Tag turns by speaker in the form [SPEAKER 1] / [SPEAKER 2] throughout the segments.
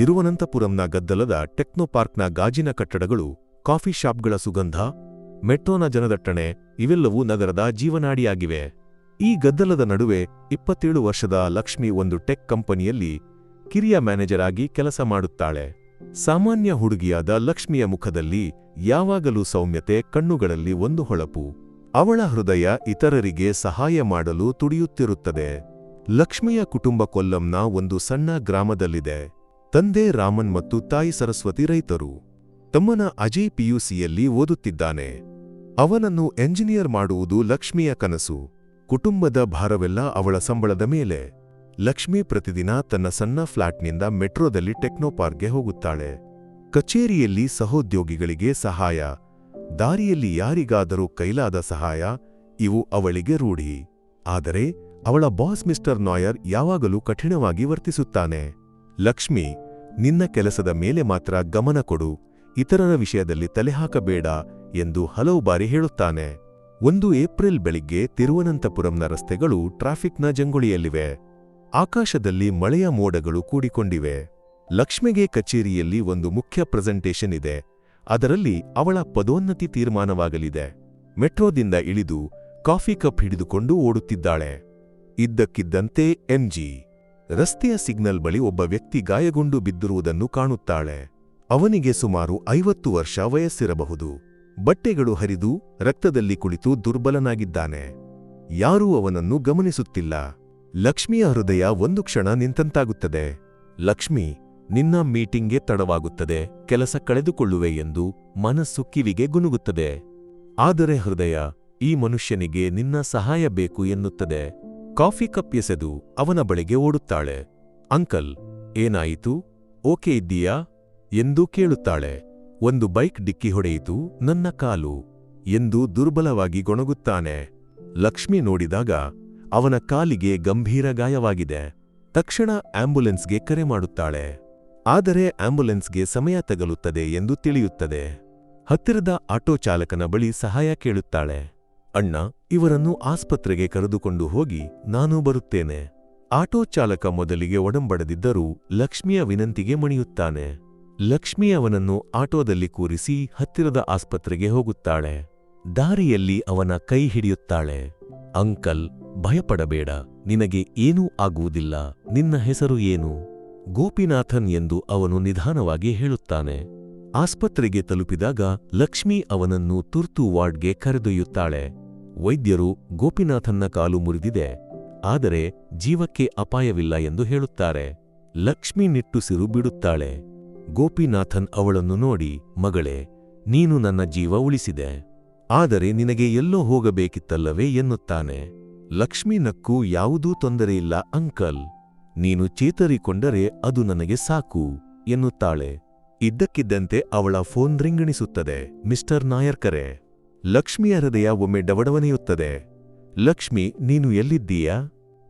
[SPEAKER 1] ತಿರುವನಂತಪುರಂನ ಗದ್ದಲದ ಟೆಕ್ನೋಪಾರ್ಕ್ನ ಗಾಜಿನ ಕಟ್ಟಡಗಳು, ಕಾಫಿ ಶಾಪ್ಗಳ ಸುಗಂಧ, ಮೆಟ್ರೋನ ಜನದಟ್ಟಣೆ, ಇವೆಲ್ಲವೂ ನಗರದ ಜೀವನಾಡಿಯಾಗಿವೆ. ಈ ಗದ್ದಲದ ನಡುವೆ ಇಪ್ಪತ್ತೇಳು ವರ್ಷದ ಲಕ್ಷ್ಮಿ ಒಂದು ಟೆಕ್ ಕಂಪನಿಯಲ್ಲಿ ಕಿರಿಯ ಮ್ಯಾನೇಜರ್ ಆಗಿ ಕೆಲಸ ಮಾಡುತ್ತಾಳೆ. ಸಾಮಾನ್ಯ ಹುಡುಗಿಯಾದ ಲಕ್ಷ್ಮಿಯ ಮುಖದಲ್ಲಿ ಯಾವಾಗಲೂ ಸೌಮ್ಯತೆ, ಕಣ್ಣುಗಳಲ್ಲಿ ಒಂದು ಹೊಳಪು. ಅವಳ ಹೃದಯ ಇತರರಿಗೆ ಸಹಾಯ ಮಾಡಲು ತುಡಿಯುತ್ತಿರುತ್ತದೆ. ಲಕ್ಷ್ಮಿಯ ಕುಟುಂಬ ಕೊಲ್ಲಂನ ಒಂದು ಸಣ್ಣ ಗ್ರಾಮದಲ್ಲಿದೆ. ತಂದೆ ರಾಮನ್ ಮತ್ತು ತಾಯಿ ಸರಸ್ವತಿ ರೈತರು. ತಮ್ಮನ ಅಜಯ್ ಪಿಯುಸಿಯಲ್ಲಿ ಓದುತ್ತಿದ್ದಾನೆ. ಅವನನ್ನು ಎಂಜಿನಿಯರ್ ಮಾಡುವುದು ಲಕ್ಷ್ಮಿಯ ಕನಸು. ಕುಟುಂಬದ ಭಾರವೆಲ್ಲ ಅವಳ ಸಂಬಳದ ಮೇಲೆ. ಲಕ್ಷ್ಮಿ ಪ್ರತಿದಿನ ತನ್ನ ಸಣ್ಣ ಫ್ಲಾಟ್ನಿಂದ ಮೆಟ್ರೋದಲ್ಲಿ ಟೆಕ್ನೋಪಾರ್ಕ್ಗೆ ಹೋಗುತ್ತಾಳೆ. ಕಚೇರಿಯಲ್ಲಿ ಸಹೋದ್ಯೋಗಿಗಳಿಗೆ ಸಹಾಯ. ದಾರಿಯಲ್ಲಿ ಯಾರಿಗಾದರೂ ಕೈಲಾದ ಸಹಾಯ. ಇವು ಅವಳಿಗೆ ರೂಢಿ. ಆದರೆ ಅವಳ ಬಾಸ್ ಮಿಸ್ಟರ್ ನಾಯರ್ ಯಾವಾಗಲೂ ಕಠಿಣವಾಗಿ ವರ್ತಿಸುತ್ತಾನೆ. ಲಕ್ಷ್ಮಿ, ನಿನ್ನ ಕೆಲಸದ ಮೇಲೆ ಮಾತ್ರ ಗಮನ ಕೊಡು, ಇತರರ ವಿಷಯದಲ್ಲಿ ತಲೆಹಾಕಬೇಡ ಎಂದು ಹಲವು ಬಾರಿ ಹೇಳುತ್ತಾನೆ. ಒಂದು ಏಪ್ರಿಲ್ ಬೆಳಿಗ್ಗೆ ತಿರುವನಂತಪುರಂನ ರಸ್ತೆಗಳು ಟ್ರಾಫಿಕ್ನ ಜಂಗುಳಿಯಲ್ಲಿವೆ. ಆಕಾಶದಲ್ಲಿ ಮಳೆಯ ಮೋಡಗಳು ಕೂಡಿಕೊಂಡಿವೆ. ಲಕ್ಷ್ಮಿಗೆ ಕಚೇರಿಯಲ್ಲಿ ಒಂದು ಮುಖ್ಯ ಪ್ರೆಸೆಂಟೇಷನ್ ಇದೆ. ಅದರಲ್ಲಿ ಅವಳ ಪದೋನ್ನತಿ ತೀರ್ಮಾನವಾಗಲಿದೆ. ಮೆಟ್ರೋದಿಂದ ಇಳಿದು ಕಾಫಿ ಕಪ್ ಹಿಡಿದುಕೊಂಡು ಓಡುತ್ತಿದ್ದಾಳೆ. ಇದ್ದಕ್ಕಿದ್ದಂತೆ ಎಂಜಿ ರಸ್ತೆಯ ಸಿಗ್ನಲ್ ಬಳಿ ಒಬ್ಬ ವ್ಯಕ್ತಿ ಗಾಯಗೊಂಡು ಬಿದ್ದಿರುವುದನ್ನು ಕಾಣುತ್ತಾಳೆ. ಅವನಿಗೆ ಸುಮಾರು ಐವತ್ತು ವರ್ಷ ವಯಸ್ಸಿರಬಹುದು. ಬಟ್ಟೆಗಳು ಹರಿದು ರಕ್ತದಲ್ಲಿ ಕುಳಿತು ದುರ್ಬಲನಾಗಿದ್ದಾನೆ. ಯಾರೂ ಅವನನ್ನು ಗಮನಿಸುತ್ತಿಲ್ಲ. ಲಕ್ಷ್ಮಿಯ ಹೃದಯ ಒಂದು ಕ್ಷಣ ನಿಂತಂತಾಗುತ್ತದೆ. ಲಕ್ಷ್ಮಿ, ನಿನ್ನ ಮೀಟಿಂಗ್ಗೆ ತಡವಾಗುತ್ತದೆ, ಕೆಲಸ ಕಳೆದುಕೊಳ್ಳುವೆ ಎಂದು ಮನಸ್ಸು ಕಿವಿಗೆ ಗುನುಗುತ್ತದೆ ಆದರೆ ಹೃದಯ, ಈ ಮನುಷ್ಯನಿಗೆ ನಿನ್ನ ಸಹಾಯ ಬೇಕು ಎನ್ನುತ್ತದೆ. ಕಾಫಿ ಕಪ್ ಎಸೆದು ಅವನ ಬಳಿಗೆ ಓಡುತ್ತಾಳೆ. ಅಂಕಲ್, ಏನಾಯಿತು? ಓಕೆ ಇದ್ದೀಯಾ? ಎಂದು ಕೇಳುತ್ತಾಳೆ. ಒಂದು ಬೈಕ್ ಡಿಕ್ಕಿ ಹೊಡೆಯಿತು. ನನ್ನ ಕಾಲು ಎಂದು ದುರ್ಬಲವಾಗಿ ಗೊಣಗುತ್ತಾನೆ. ಲಕ್ಷ್ಮಿ ನೋಡಿದಾಗ ಅವನ ಕಾಲಿಗೆ ಗಂಭೀರ ಗಾಯವಾಗಿದೆ. ತಕ್ಷಣ ಆಂಬ್ಯುಲೆನ್ಸ್ಗೆ ಕರೆ ಮಾಡುತ್ತಾಳೆ. ಆದರೆ ಆಂಬ್ಯುಲೆನ್ಸ್ಗೆ ಸಮಯ ತಗಲುತ್ತದೆ ಎಂದು ತಿಳಿಯುತ್ತದೆ. ಹತ್ತಿರದ ಆಟೋ ಚಾಲಕನ ಬಳಿ ಸಹಾಯ ಕೇಳುತ್ತಾಳೆ. ಅಣ್ಣ, ಇವರನ್ನು ಆಸ್ಪತ್ರೆಗೆ ಕರೆದುಕೊಂಡು ಹೋಗಿ ನಾನು ಬರುತ್ತೇನೆ. ಆಟೋ ಚಾಲಕ ಮೊದಲಿಗೆ ಒಡಂಬಡದಿದ್ದರೂ ಲಕ್ಷ್ಮಿಯ ವಿನಂತಿಗೆ ಮಣಿಯುತ್ತಾನೆ. ಲಕ್ಷ್ಮಿ ಅವನನ್ನು ಆಟೋದಲ್ಲಿ ಕೂರಿಸಿ ಹತ್ತಿರದ ಆಸ್ಪತ್ರೆಗೆ ಹೋಗುತ್ತಾಳೆ. ದಾರಿಯಲ್ಲಿ ಅವನ ಕೈ ಹಿಡಿಯುತ್ತಾಳೆ. ಅಂಕಲ್, ಭಯಪಡಬೇಡ, ನಿನಗೆ ಏನೂ ಆಗುವುದಿಲ್ಲ, ನಿನ್ನ ಹೆಸರು ಏನು? ಗೋಪಿನಾಥನ್ ಎಂದು ಅವನು ನಿಧಾನವಾಗಿ ಹೇಳುತ್ತಾನೆ. ಆಸ್ಪತ್ರೆಗೆ ತಲುಪಿದಾಗ ಲಕ್ಷ್ಮಿ ಅವನನ್ನು ತುರ್ತು ವಾರ್ಡ್ಗೆ ಕರೆದೊಯ್ಯುತ್ತಾಳೆ. ವೈದ್ಯರು ಗೋಪಿನಾಥನ್ನ ಕಾಲು ಮುರಿದಿದೆ. ಆದರೆ ಜೀವಕ್ಕೆ ಅಪಾಯವಿಲ್ಲ ಎಂದು ಹೇಳುತ್ತಾರೆ. ಲಕ್ಷ್ಮಿ ನಿಟ್ಟುಸಿರು ಬಿಡುತ್ತಾಳೆ. ಗೋಪಿನಾಥನ್ ಅವಳನ್ನು ನೋಡಿ, ಮಗಳೇ, ನೀನು ನನ್ನ ಜೀವ ಉಳಿಸಿದೆ. ಆದರೆ ನಿನಗೆ ಎಲ್ಲೋ ಹೋಗಬೇಕಿತ್ತಲ್ಲವೇ? ಎನ್ನುತ್ತಾನೆ. ಲಕ್ಷ್ಮಿ ನಕ್ಕು ಯಾವುದೂ ತೊಂದರೆಯಿಲ್ಲ ಅಂಕಲ್. ನೀನು ಚೇತರಿಕೊಂಡರೆ ಅದು ನನಗೆ ಸಾಕು, ಎನ್ನುತ್ತಾಳೆ. ಇದ್ದಕ್ಕಿದ್ದಂತೆ ಅವಳ ಫೋನ್ ರಿಂಗಣಿಸುತ್ತದೆ. ಮಿಸ್ಟರ್ ನಾಯರ್ಕರೆ ಲಕ್ಷ್ಮಿಯ ಹೃದಯ ಒಮ್ಮೆ ಡವಡವನೆಯುತ್ತದೆ. ಲಕ್ಷ್ಮಿ, ನೀನು ಎಲ್ಲಿದ್ದೀಯಾ?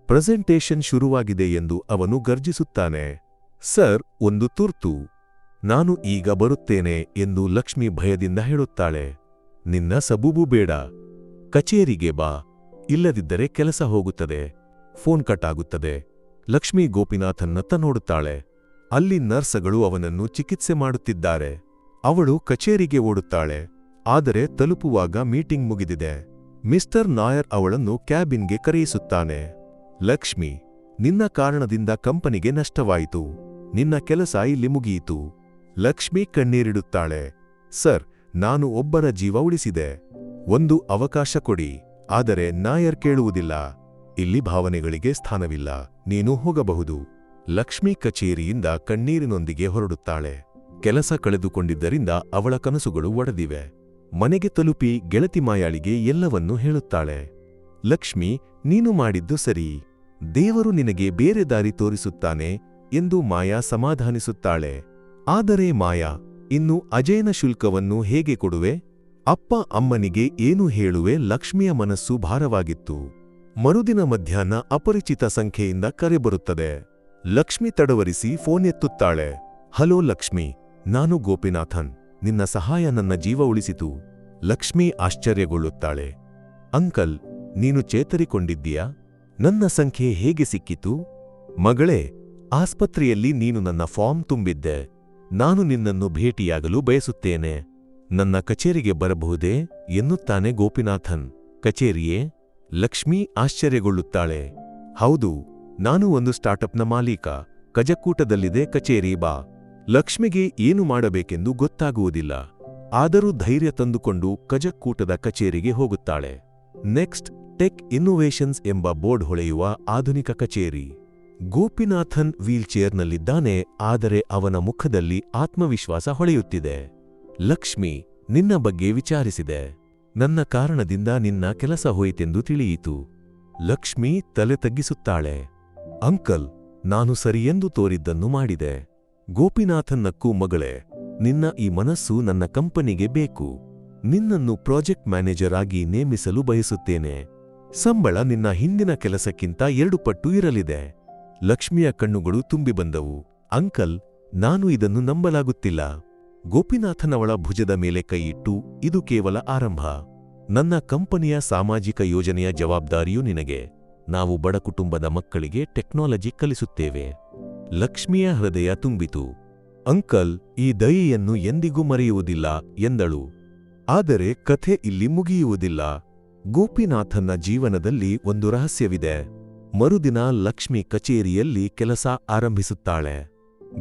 [SPEAKER 1] ಪ್ರೆಸೆಂಟೇಷನ್ ಶುರುವಾಗಿದೆ ಎಂದು ಅವನು ಗರ್ಜಿಸುತ್ತಾನೆ. ಸರ್, ಒಂದು ತುರ್ತು. ನಾನು ಈಗ ಬರುತ್ತೇನೆ ಎಂದು ಲಕ್ಷ್ಮಿ ಭಯದಿಂದ ಹೇಳುತ್ತಾಳೆ. ನಿನ್ನ ಸಬೂಬು ಬೇಡ. ಕಚೇರಿಗೆ ಬಾ. ಇಲ್ಲದಿದ್ದರೆ ಕೆಲಸ ಹೋಗುತ್ತದೆ. ಫೋನ್ ಕಟ್ ಆಗುತ್ತದೆ. ಲಕ್ಷ್ಮಿ ಗೋಪಿನಾಥನ್ನತ್ತ ನೋಡುತ್ತಾಳೆ. ಅಲ್ಲಿ ನರ್ಸಗಳು ಅವನನ್ನು ಚಿಕಿತ್ಸೆ ಮಾಡುತ್ತಿದ್ದಾರೆ. ಅವಳು ಕಚೇರಿಗೆ ಓಡುತ್ತಾಳೆ. ಆದರೆ ತಲುಪುವಾಗ ಮೀಟಿಂಗ್ ಮುಗಿದಿದೆ. ಮಿಸ್ಟರ್ ನಾಯರ್ ಅವಳನ್ನು ಕ್ಯಾಬಿನ್ಗೆ ಕರೆಯಿಸುತ್ತಾನೆ. ಲಕ್ಷ್ಮಿ, ನಿನ್ನ ಕಾರಣದಿಂದ ಕಂಪನಿಗೆ ನಷ್ಟವಾಯಿತು. ನಿನ್ನ ಕೆಲಸ ಇಲ್ಲಿ ಮುಗಿಯಿತು. ಲಕ್ಷ್ಮಿ ಕಣ್ಣೀರಿಡುತ್ತಾಳೆ. ಸರ್, ನಾನು ಒಬ್ಬರ ಜೀವ ಉಳಿಸಿದೆ. ಒಂದು ಅವಕಾಶ ಕೊಡಿ. ಆದರೆ ನಾಯರ್ ಕೇಳುವುದಿಲ್ಲ. ಇಲ್ಲಿ ಭಾವನೆಗಳಿಗೆ ಸ್ಥಾನವಿಲ್ಲ. ನೀನು ಹೋಗಬಹುದು. ಲಕ್ಷ್ಮಿ ಕಚೇರಿಯಿಂದ ಕಣ್ಣೀರಿನೊಂದಿಗೆ ಹೊರಡುತ್ತಾಳೆ. ಕೆಲಸ ಕಳೆದುಕೊಂಡಿದ್ದರಿಂದ ಅವಳ ಕನಸುಗಳು ಒಡೆದಿವೆ. ಮನೆಗೆ ತಲುಪಿ ಗೆಳತಿ ಮಾಯಾಳಿಗೆ ಎಲ್ಲವನ್ನೂ ಹೇಳುತ್ತಾಳೆ. ಲಕ್ಷ್ಮಿ, ನೀನು ಮಾಡಿದ್ದು ಸರಿ. ದೇವರು ನಿನಗೆ ಬೇರೆ ದಾರಿ ತೋರಿಸುತ್ತಾನೆ ಎಂದು ಮಾಯಾ ಸಮಾಧಾನಿಸುತ್ತಾಳೆ. ಆದರೆ ಮಾಯಾ, ಇನ್ನು ಅಜಯನ ಶುಲ್ಕವನ್ನು ಹೇಗೆ ಕೊಡುವೆ? ಅಪ್ಪ ಅಮ್ಮನಿಗೆ ಏನು ಹೇಳುವೆ? ಲಕ್ಷ್ಮಿಯ ಮನಸ್ಸು ಭಾರವಾಗಿತ್ತು. ಮರುದಿನ ಮಧ್ಯಾಹ್ನ ಅಪರಿಚಿತ ಸಂಖ್ಯೆಯಿಂದ ಕರೆ ಬರುತ್ತದೆ ಲಕ್ಷ್ಮಿ ತಡವರಿಸಿ ಫೋನ್ ಎತ್ತುತ್ತಾಳೆ. ಹಲೋ ಲಕ್ಷ್ಮಿ, ನಾನು ಗೋಪಿನಾಥನ್. ನಿನ್ನ ಸಹಾಯ ನನ್ನ ಜೀವ ಉಳಿಸಿತು. ಲಕ್ಷ್ಮಿ ಆಶ್ಚರ್ಯಗೊಳ್ಳುತ್ತಾಳೆ. ಅಂಕಲ್, ನೀನು ಚೇತರಿಕೊಂಡಿದ್ದೀಯಾ? ನನ್ನ ಸಂಖ್ಯೆ ಹೇಗೆ ಸಿಕ್ಕಿತು? ಮಗಳೇ, ಆಸ್ಪತ್ರೆಯಲ್ಲಿ ನೀನು ನನ್ನ ಫಾರ್ಮ್ ತುಂಬಿದ್ದೆ. ನಾನು ನಿನ್ನನ್ನು ಭೇಟಿಯಾಗಲು ಬಯಸುತ್ತೇನೆ. ನನ್ನ ಕಚೇರಿಗೆ ಬರಬಹುದೇ? ಎನ್ನುತ್ತಾನೆ ಗೋಪಿನಾಥನ್. ಕಚೇರಿಯೇ? ಲಕ್ಷ್ಮಿ ಆಶ್ಚರ್ಯಗೊಳ್ಳುತ್ತಾಳೆ. ಹೌದು ನಾನು ಒಂದು ಸ್ಟಾರ್ಟಪ್ನ ಮಾಲೀಕ. ಕಜಕ್ಕೂಟದಲ್ಲಿದೆ, ಕಚೇರಿ ಬಾ. ಲಕ್ಷ್ಮಿಗೆ ಏನು ಮಾಡಬೇಕೆಂದು ಗೊತ್ತಾಗುವುದಿಲ್ಲ. ಆದರೂ ಧೈರ್ಯ ತಂದುಕೊಂಡು ಕಜಕ್ಕೂಟದ ಕಚೇರಿಗೆ ಹೋಗುತ್ತಾಳೆ. ನೆಕ್ಸ್ಟ್, ಟೆಕ್ ಇನ್ನೋವೇಷನ್ಸ್ ಎಂಬ ಬೋರ್ಡ್ ಹೊಳೆಯುವ ಆಧುನಿಕ ಕಚೇರಿ. ಗೋಪಿನಾಥನ್ ವೀಲ್ಚೇರ್ನಲ್ಲಿದ್ದಾನೆ, ಆದರೆ ಅವನ ಮುಖದಲ್ಲಿ ಆತ್ಮವಿಶ್ವಾಸ ಹೊಳೆಯುತ್ತಿದೆ. ಲಕ್ಷ್ಮಿ, ನಿನ್ನ ಬಗ್ಗೆ ವಿಚಾರಿಸಿದೆ. ನನ್ನ ಕಾರಣದಿಂದ ನಿನ್ನ ಕೆಲಸ ಹೋಯಿತೆಂದು ತಿಳಿಯಿತು. ಲಕ್ಷ್ಮಿ ತಲೆ ತಗ್ಗಿಸುತ್ತಾಳೆ. ಅಂಕಲ್, ನಾನು ಸರಿಯೆಂದು ತೋರಿದ್ದನ್ನು ಮಾಡಿದೆ. ಗೋಪಿನಾಥನ್ನಕ್ಕೂ ಮಗಳೇ, ನಿನ್ನ ಈ ಮನಸ್ಸು ನನ್ನ ಕಂಪನಿಗೆ ಬೇಕು. ನಿನ್ನನ್ನು ಪ್ರಾಜೆಕ್ಟ್ ಮ್ಯಾನೇಜರ್ ಆಗಿ ನೇಮಿಸಲು ಬಯಸುತ್ತೇನೆ. ಸಂಬಳ ನಿನ್ನ ಹಿಂದಿನ ಕೆಲಸಕ್ಕಿಂತ ಎರಡು ಪಟ್ಟು ಇರಲಿದೆ. ಲಕ್ಷ್ಮಿಯ ಕಣ್ಣುಗಳು ತುಂಬಿ ಬಂದವು. ಅಂಕಲ್, ನಾನು ಇದನ್ನು ನಂಬಲಾಗುತ್ತಿಲ್ಲ. ಗೋಪಿನಾಥನವಳ ಭುಜದ ಮೇಲೆ ಕೈಯಿಟ್ಟು ಇದು ಕೇವಲ ಆರಂಭ. ನನ್ನ ಕಂಪನಿಯ ಸಾಮಾಜಿಕ ಯೋಜನೆಯ ಜವಾಬ್ದಾರಿಯೂ ನಿನಗೆ. ನಾವು ಬಡ ಕುಟುಂಬದ ಮಕ್ಕಳಿಗೆ ಟೆಕ್ನಾಲಜಿ ಕಲಿಸುತ್ತೇವೆ. ಲಕ್ಷ್ಮಿಯ ಹೃದಯ ತುಂಬಿತು. ಅಂಕಲ್, ಈ ದಯೆಯನ್ನು ಎಂದಿಗೂ ಮರೆಯುವುದಿಲ್ಲ, ಎಂದಳು. ಆದರೆ ಕಥೆ ಇಲ್ಲಿ ಮುಗಿಯುವುದಿಲ್ಲ. ಗೋಪಿನಾಥನ ಜೀವನದಲ್ಲಿ ಒಂದು ರಹಸ್ಯವಿದೆ. ಮರುದಿನ ಲಕ್ಷ್ಮಿ ಕಚೇರಿಯಲ್ಲಿ ಕೆಲಸ ಆರಂಭಿಸುತ್ತಾಳೆ.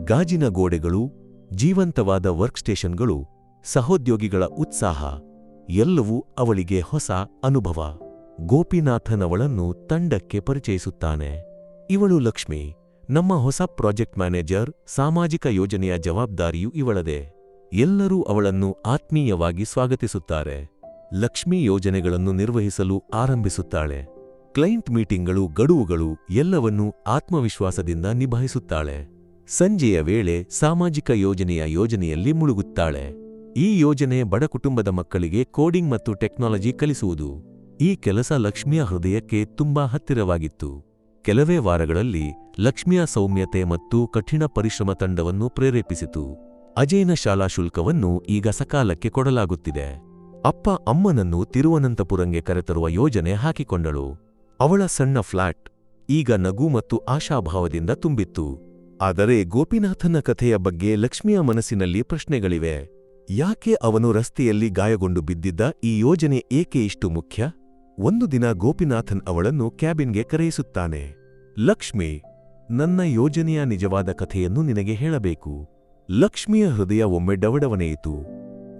[SPEAKER 1] ಗಾಜಿನ ಗೋಡೆಗಳು, ಜೀವಂತವಾದ ವರ್ಕ್ಸ್ಟೇಷನ್ಗಳು, ಸಹೋದ್ಯೋಗಿಗಳ ಉತ್ಸಾಹ, ಎಲ್ಲವೂ ಅವಳಿಗೆ ಹೊಸ ಅನುಭವ. ಗೋಪಿನಾಥನ್ ಅವಳನ್ನು ತಂಡಕ್ಕೆ ಪರಿಚಯಿಸುತ್ತಾನೆ. ಇವಳು ಲಕ್ಷ್ಮಿ, ನಮ್ಮ ಹೊಸ ಪ್ರಾಜೆಕ್ಟ್ ಮ್ಯಾನೇಜರ್, ಸಾಮಾಜಿಕ ಯೋಜನೆಯ ಜವಾಬ್ದಾರಿಯೂ ಇವಳದೆ. ಎಲ್ಲರೂ ಅವಳನ್ನು ಆತ್ಮೀಯವಾಗಿ ಸ್ವಾಗತಿಸುತ್ತಾರೆ. ಲಕ್ಷ್ಮಿ ಯೋಜನೆಗಳನ್ನು ನಿರ್ವಹಿಸಲು ಆರಂಭಿಸುತ್ತಾಳೆ. ಕ್ಲೈಂಟ್ ಮೀಟಿಂಗ್ಗಳು, ಗಡುವುಗಳು ಎಲ್ಲವನ್ನೂ ಆತ್ಮವಿಶ್ವಾಸದಿಂದ ನಿಭಾಯಿಸುತ್ತಾಳೆ. ಸಂಜೆಯ ವೇಳೆ ಸಾಮಾಜಿಕ ಯೋಜನೆಯ ಯೋಜನೆಯಲ್ಲಿ ಮುಳುಗುತ್ತಾಳೆ. ಈ ಯೋಜನೆ ಬಡ ಕುಟುಂಬದ ಮಕ್ಕಳಿಗೆ ಕೋಡಿಂಗ್ ಮತ್ತು ಟೆಕ್ನಾಲಜಿ ಕಲಿಸುವುದು. ಈ ಕೆಲಸ ಲಕ್ಷ್ಮಿಯ ಹೃದಯಕ್ಕೆ ತುಂಬಾ ಹತ್ತಿರವಾಗಿತ್ತು. ಕೆಲವೇ ವಾರಗಳಲ್ಲಿ ಲಕ್ಷ್ಮಿಯ ಸೌಮ್ಯತೆ ಮತ್ತು ಕಠಿಣ ಪರಿಶ್ರಮ ತಂಡವನ್ನು ಪ್ರೇರೇಪಿಸಿತು. ಅಜಯನ ಶಾಲಾ ಶುಲ್ಕವನ್ನು ಈಗ ಸಕಾಲಕ್ಕೆ ಕೊಡಲಾಗುತ್ತಿದೆ. ಅಪ್ಪ ಅಮ್ಮನನ್ನು ತಿರುವನಂತಪುರಂಗೆ ಕರೆತರುವ ಯೋಜನೆ ಹಾಕಿಕೊಂಡಳು. ಅವಳ ಸಣ್ಣ ಫ್ಲಾಟ್ ಈಗ ನಗು ಮತ್ತು ಆಶಾಭಾವದಿಂದ ತುಂಬಿತ್ತು. ಆದರೆ ಗೋಪಿನಾಥನ ಕಥೆಯ ಬಗ್ಗೆ ಲಕ್ಷ್ಮಿಯ ಮನಸ್ಸಿನಲ್ಲಿ ಪ್ರಶ್ನೆಗಳಿವೆ. ಯಾಕೆ ಅವನು ರಸ್ತೆಯಲ್ಲಿ ಗಾಯಗೊಂಡು ಬಿದ್ದಿದ್ದ ಈ ಯೋಜನೆ ಏಕೆ ಇಷ್ಟು ಮುಖ್ಯ? ಒಂದು ದಿನ ಗೋಪಿನಾಥನ್ ಅವಳನ್ನು ಕ್ಯಾಬಿನ್ಗೆ ಕರೆಯಿಸುತ್ತಾನೆ. ಲಕ್ಷ್ಮಿ, ನನ್ನ ಯೋಜನೆಯ ನಿಜವಾದ ಕಥೆಯನ್ನು ನಿನಗೆ ಹೇಳಬೇಕು. ಲಕ್ಷ್ಮಿಯ ಹೃದಯ ಒಮ್ಮೆ ಡವಡವನೆಯಿತು.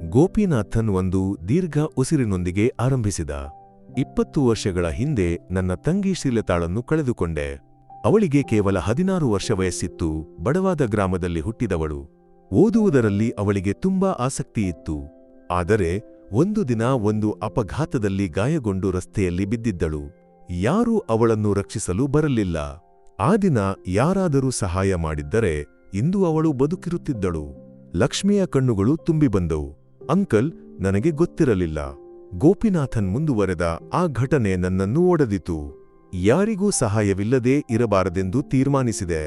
[SPEAKER 1] ಗೋಪಿನಾಥನ್ ಒಂದು ದೀರ್ಘ ಉಸಿರಿನೊಂದಿಗೆ ಆರಂಭಿಸಿದ. ಇಪ್ಪತ್ತು ವರ್ಷಗಳ ಹಿಂದೆ ನನ್ನ ತಂಗಿ ಶೀಲತಾಳನ್ನು ಕಳೆದುಕೊಂಡೆ. ಅವಳಿಗೆ ಕೇವಲ ಹದಿನಾರು ವರ್ಷ ವಯಸ್ಸಿತ್ತು. ಬಡವಾದ ಗ್ರಾಮದಲ್ಲಿ ಹುಟ್ಟಿದವಳು. ಓದುವುದರಲ್ಲಿ ಅವಳಿಗೆ ತುಂಬಾ ಆಸಕ್ತಿಯಿತ್ತು. ಆದರೆ ಒಂದು ದಿನ ಒಂದು ಅಪಘಾತದಲ್ಲಿ ಗಾಯಗೊಂಡು ರಸ್ತೆಯಲ್ಲಿ ಬಿದ್ದಿದ್ದಳು. ಯಾರೂ ಅವಳನ್ನು ರಕ್ಷಿಸಲು ಬರಲಿಲ್ಲ. ಆ ದಿನ ಯಾರಾದರೂ ಸಹಾಯ ಮಾಡಿದ್ದರೆ ಇಂದು ಅವಳು ಬದುಕಿರುತ್ತಿದ್ದಳು. ಲಕ್ಷ್ಮಿಯ ಕಣ್ಣುಗಳು ತುಂಬಿ ಬಂದವು ಅಂಕಲ್, ನನಗೆ ಗೊತ್ತಿರಲಿಲ್ಲ. ಗೋಪಿನಾಥನ್ ಮುಂದುವರೆದ ಆ ಘಟನೆ ನನ್ನನ್ನು ಒಡೆದಿತು. ಯಾರಿಗೂ ಸಹಾಯವಿಲ್ಲದೆ ಇರಬಾರದೆಂದು ತೀರ್ಮಾನಿಸಿದೆ.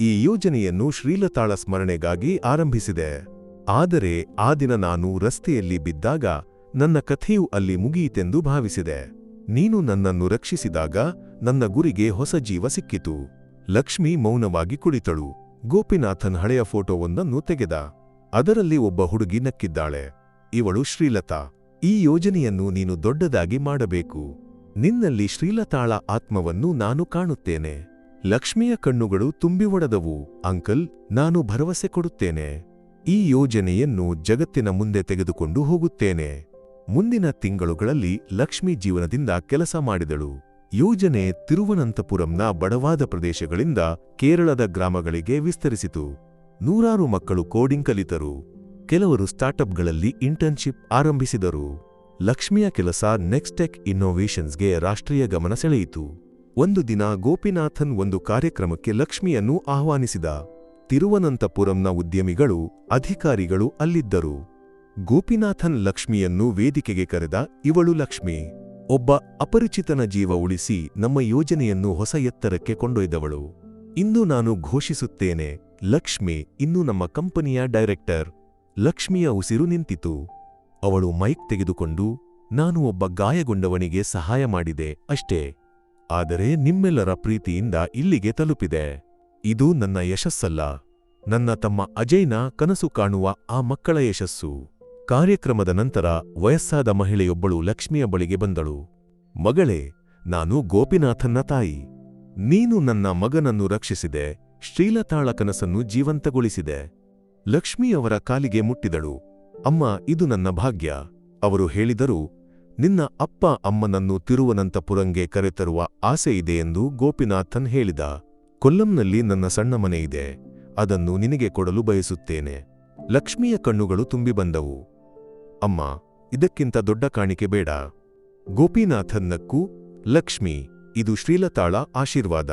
[SPEAKER 1] ಈ ಯೋಜನೆಯನ್ನು ಶ್ರೀಲತಾಳ ಸ್ಮರಣೆಗಾಗಿ ಆರಂಭಿಸಿದೆ. ಆದರೆ ಆ ದಿನ ನಾನು ರಸ್ತೆಯಲ್ಲಿ ಬಿದ್ದಾಗ ನನ್ನ ಕಥೆಯು ಅಲ್ಲಿ ಮುಗಿಯಿತೆಂದು ಭಾವಿಸಿದೆ. ನೀನು ನನ್ನನ್ನು ರಕ್ಷಿಸಿದಾಗ ನನ್ನ ಗುರಿಗೆ ಹೊಸ ಜೀವ ಸಿಕ್ಕಿತು. ಲಕ್ಷ್ಮಿ ಮೌನವಾಗಿ ಕುಳಿತಳು. ಗೋಪಿನಾಥನ್ ಹಳೆಯ ಫೋಟೋವೊಂದನ್ನು ತೆಗೆದ. ಅದರಲ್ಲಿ ಒಬ್ಬ ಹುಡುಗಿ ನಕ್ಕಿದ್ದಾಳೆ. ಇವಳು ಶ್ರೀಲತಾ. ಈ ಯೋಜನೆಯನ್ನು ನೀನು ದೊಡ್ಡದಾಗಿ ಮಾಡಬೇಕು. ನಿನ್ನಲ್ಲಿ ಶ್ರೀಲತಾಳ ಆತ್ಮವನ್ನು ನಾನು ಕಾಣುತ್ತೇನೆ. ಲಕ್ಷ್ಮಿಯ ಕಣ್ಣುಗಳು ತುಂಬಿ ಒಡೆದವು. ಅಂಕಲ್, ನಾನು ಭರವಸೆ ಕೊಡುತ್ತೇನೆ. ಈ ಯೋಜನೆಯನ್ನು ಜಗತ್ತಿನ ಮುಂದೆ ತೆಗೆದುಕೊಂಡು ಹೋಗುತ್ತೇನೆ. ಮುಂದಿನ ತಿಂಗಳುಗಳಲ್ಲಿ ಲಕ್ಷ್ಮಿ ಜೀವನದಿಂದ ಕೆಲಸ ಮಾಡಿದಳು. ಯೋಜನೆ ತಿರುವನಂತಪುರಂನ ಬಡವಾದ ಪ್ರದೇಶಗಳಿಂದ ಕೇರಳದ ಗ್ರಾಮಗಳಿಗೆ ವಿಸ್ತರಿಸಿತು. ನೂರಾರು ಮಕ್ಕಳು ಕೋಡಿಂಗ್ ಕಲಿತರು ಕೆಲವರು ಸ್ಟಾರ್ಟಪ್ಗಳಲ್ಲಿ ಇಂಟರ್ನ್ಶಿಪ್ ಆರಂಭಿಸಿದರು. ಲಕ್ಷ್ಮಿಯ ಕೆಲಸ ನೆಕ್ಸ್ಟೆಕ್ ಇನ್ನೋವೇಷನ್ಸ್ಗೆ ರಾಷ್ಟ್ರೀಯ ಗಮನ ಸೆಳೆಯಿತು. ಒಂದು ದಿನ ಗೋಪಿನಾಥನ್ ಒಂದು ಕಾರ್ಯಕ್ರಮಕ್ಕೆ ಲಕ್ಷ್ಮಿಯನ್ನು ಆಹ್ವಾನಿಸಿದ. ತಿರುವನಂತಪುರಂನ ಉದ್ಯಮಿಗಳು, ಅಧಿಕಾರಿಗಳು ಅಲ್ಲಿದ್ದರು. ಗೋಪಿನಾಥನ್ ಲಕ್ಷ್ಮಿಯನ್ನು ವೇದಿಕೆಗೆ ಕರೆದ ಇವಳು ಲಕ್ಷ್ಮಿ. ಒಬ್ಬ ಅಪರಿಚಿತನ ಜೀವ ಉಳಿಸಿ ನಮ್ಮ ಯೋಜನೆಯನ್ನು ಹೊಸ ಎತ್ತರಕ್ಕೆ ಕೊಂಡೊಯ್ದವಳು. ಇಂದು ನಾನು ಘೋಷಿಸುತ್ತೇನೆ, ಲಕ್ಷ್ಮಿ, ಇನ್ನು ನಮ್ಮ ಕಂಪನಿಯ ಡೈರೆಕ್ಟರ್. ಲಕ್ಷ್ಮಿಯ ಉಸಿರು ನಿಂತಿತು. ಅವಳು ಮೈಕ್ ತೆಗೆದುಕೊಂಡು, ನಾನು ಒಬ್ಬ ಗಾಯಗೊಂಡವನಿಗೆ ಸಹಾಯ ಮಾಡಿದೆ ಅಷ್ಟೇ. ಆದರೆ ನಿಮ್ಮೆಲ್ಲರ ಪ್ರೀತಿಯಿಂದ ಇಲ್ಲಿಗೆ ತಲುಪಿದೆ. ಇದು ನನ್ನ ಯಶಸ್ಸಲ್ಲ. ನನ್ನ ತಮ್ಮ ಅಜಯ್ನ ಕನಸು ಕಾಣುವ ಆ ಮಕ್ಕಳ ಯಶಸ್ಸು. ಕಾರ್ಯಕ್ರಮದ ನಂತರ ವಯಸ್ಸಾದ ಮಹಿಳೆಯೊಬ್ಬಳು ಲಕ್ಷ್ಮಿಯ ಬಳಿಗೆ ಬಂದಳು. ಮಗಳೇ, ನಾನು ಗೋಪಿನಾಥನ್ನ ತಾಯಿ. ನೀನು ನನ್ನ ಮಗನನ್ನು ರಕ್ಷಿಸಿದೆ, ಶ್ರೀಲತಾಳ ಕನಸನ್ನು ಜೀವಂತಗೊಳಿಸಿದೆ. ಲಕ್ಷ್ಮಿಯವರ ಕಾಲಿಗೆ ಮುಟ್ಟಿದಳು. ಅಮ್ಮ, ಇದು ನನ್ನ ಭಾಗ್ಯ. ಅವರು ಹೇಳಿದರು, ನಿನ್ನ ಅಪ್ಪ ಅಮ್ಮನನ್ನು ತಿರುವನಂತಪುರಂಗೆ ಕರೆತರುವ ಆಸೆ ಇದೆ ಎಂದು ಗೋಪಿನಾಥನ್ ಹೇಳಿದ. ಕೊಲ್ಲಂನಲ್ಲಿ ನನ್ನ ಸಣ್ಣ ಮನೆ ಇದೆ. ಅದನ್ನು ನಿನಗೆ ಕೊಡಲು ಬಯಸುತ್ತೇನೆ. ಲಕ್ಷ್ಮಿಯ ಕಣ್ಣುಗಳು ತುಂಬಿ ಬಂದವು. ಅಮ್ಮ, ಇದಕ್ಕಿಂತ ದೊಡ್ಡ ಕಾಣಿಕೆ ಬೇಡ. ಗೋಪಿನಾಥನ್ನಕ್ಕೂ ಲಕ್ಷ್ಮಿ, ಇದು ಶ್ರೀಲತಾಳ ಆಶೀರ್ವಾದ.